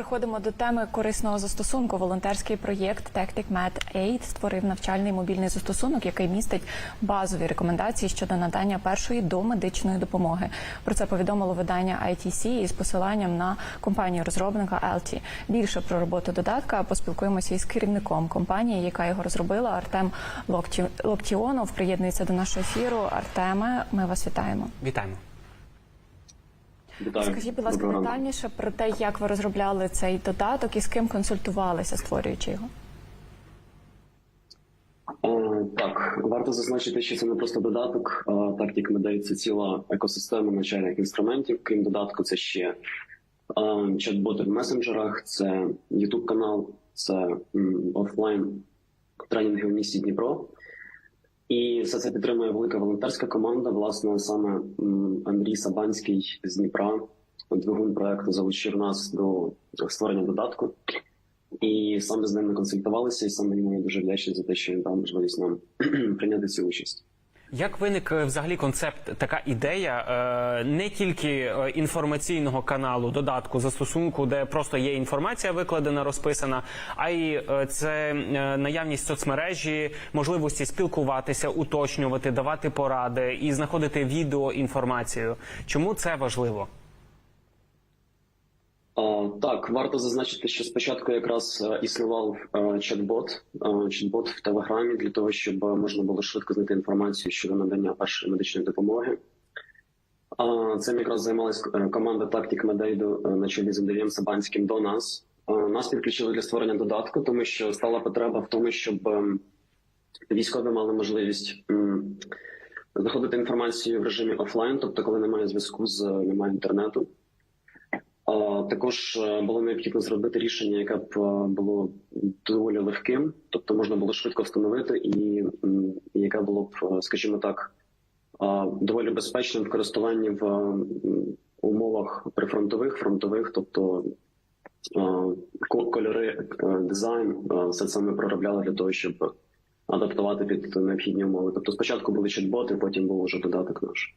Переходимо до теми корисного застосунку. Волонтерський проєкт Tactic Med Aid створив навчальний мобільний застосунок, який містить базові рекомендації щодо надання першої домедичної допомоги. Про це повідомило видання ITC із посиланням на компанію розробника LT. Більше про роботу додатка поспілкуємося із керівником компанії, яка його розробила. Артем Локті... Локтіонов приєднується до нашого ефіру. Артеме, ми вас вітаємо. Вітаємо. Вітаю. Скажіть, будь ласка, Доброго детальніше про те, як ви розробляли цей додаток і з ким консультувалися, створюючи його. Так, варто зазначити, що це не просто додаток. а Tactic Medei – це ціла екосистема навчальних інструментів. Крім додатку, це ще чат-боти в месенджерах, це YouTube канал, це офлайн тренінги в місті Дніпро. І все це підтримує велика волонтерська команда. Власне, саме Андрій Сабанський з Дніпра, двигун проекту, залучив нас до створення додатку. І саме з ним ми консультувалися, і саме йому я дуже вдячний за те, що він дав можливість нам прийняти цю участь. Як виник е, взагалі концепт, така ідея е, не тільки е, інформаційного каналу, додатку, застосунку, де просто є інформація викладена, розписана, а й це наявність соцмережі, можливості спілкуватися, уточнювати, давати поради і знаходити відео інформацію. Чому це важливо? Так, варто зазначити, що спочатку якраз е, існував е, чат-бот, е, чат-бот в Телеграмі для того, щоб можна було швидко знайти інформацію щодо надання першої медичної допомоги. Цим якраз займалась команда Tactic Медейду на чолі з Андрієм Сабанським до нас. Нас підключили для створення додатку, тому що стала потреба в тому, щоб ем, військові мали можливість знаходити інформацію в режимі офлайн, тобто коли немає зв'язку з немає інтернету. Також е, було необхідно зробити рішення, яке б е, було доволі легким, тобто можна було швидко встановити, і яке було б, е, скажімо так, доволі безпечним в користуванні в умовах прифронтових, фронтових, тобто кольори, дизайн, все це ми проробляли для того, щоб адаптувати під необхідні умови. Тобто спочатку були чат-боти, потім був вже додаток наш.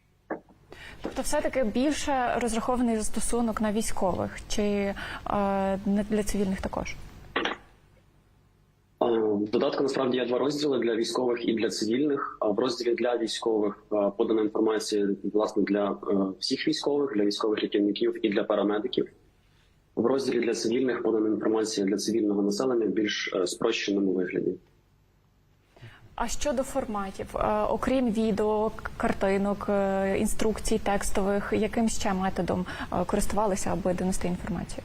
Тобто, все-таки більше розрахований застосунок на військових чи е, для цивільних також? В додатку насправді є два розділи для військових і для цивільних. В розділі для військових подана інформація власне для е, всіх військових, для військових рятівників і для парамедиків. В розділі для цивільних подана інформація для цивільного населення в більш е, спрощеному вигляді. А щодо форматів, е, окрім відео, картинок, е, інструкцій текстових, яким ще методом е, користувалися, аби донести інформацію?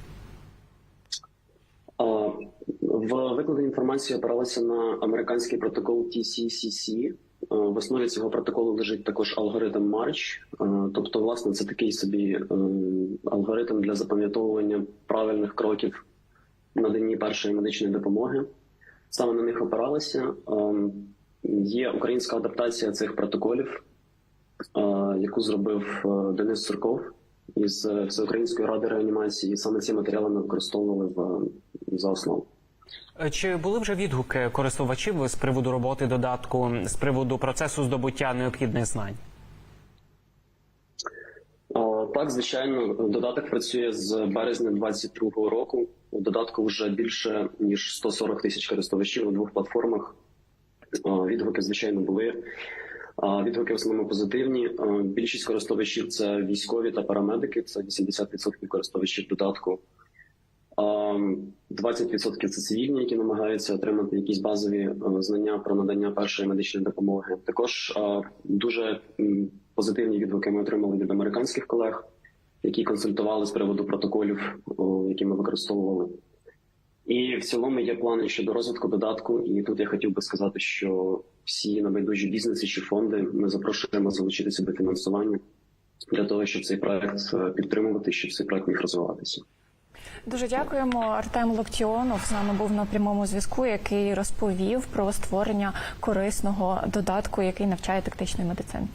В викладенні інформації опиралася на американський протокол TCCC. В основі цього протоколу лежить також алгоритм March. Тобто, власне, це такий собі алгоритм для запам'ятовування правильних кроків наданні першої медичної допомоги. Саме на них опиралися. Е, Є українська адаптація цих протоколів, е, яку зробив е, Денис Сурков із е, Всеукраїнської ради реанімації. І Саме ці матеріали ми використовували в, за основу. Е, Чи були вже відгуки користувачів з приводу роботи додатку, з приводу процесу здобуття необхідних знань? Так, звичайно, додаток працює з березня 2022 року. У додатку вже більше ніж 140 тисяч користувачів на двох платформах. Відгуки, звичайно, були. Відгуки в основному позитивні. Більшість користувачів це військові та парамедики. Це 80% користувачів додатку. А, 20% це цивільні, які намагаються отримати якісь базові знання про надання першої медичної допомоги. Також дуже позитивні відгуки ми отримали від американських колег, які консультували з приводу протоколів, які ми використовували. І в цілому є плани щодо розвитку додатку. І тут я хотів би сказати, що всі небайдужі бізнеси чи фонди ми запрошуємо залучитися до фінансування для того, щоб цей проект е, підтримувати, щоб цей проект міг розвиватися. Дуже дякуємо. Артем Локтіонов з нами був на прямому зв'язку, який розповів про створення корисного додатку, який навчає тактичної медицини.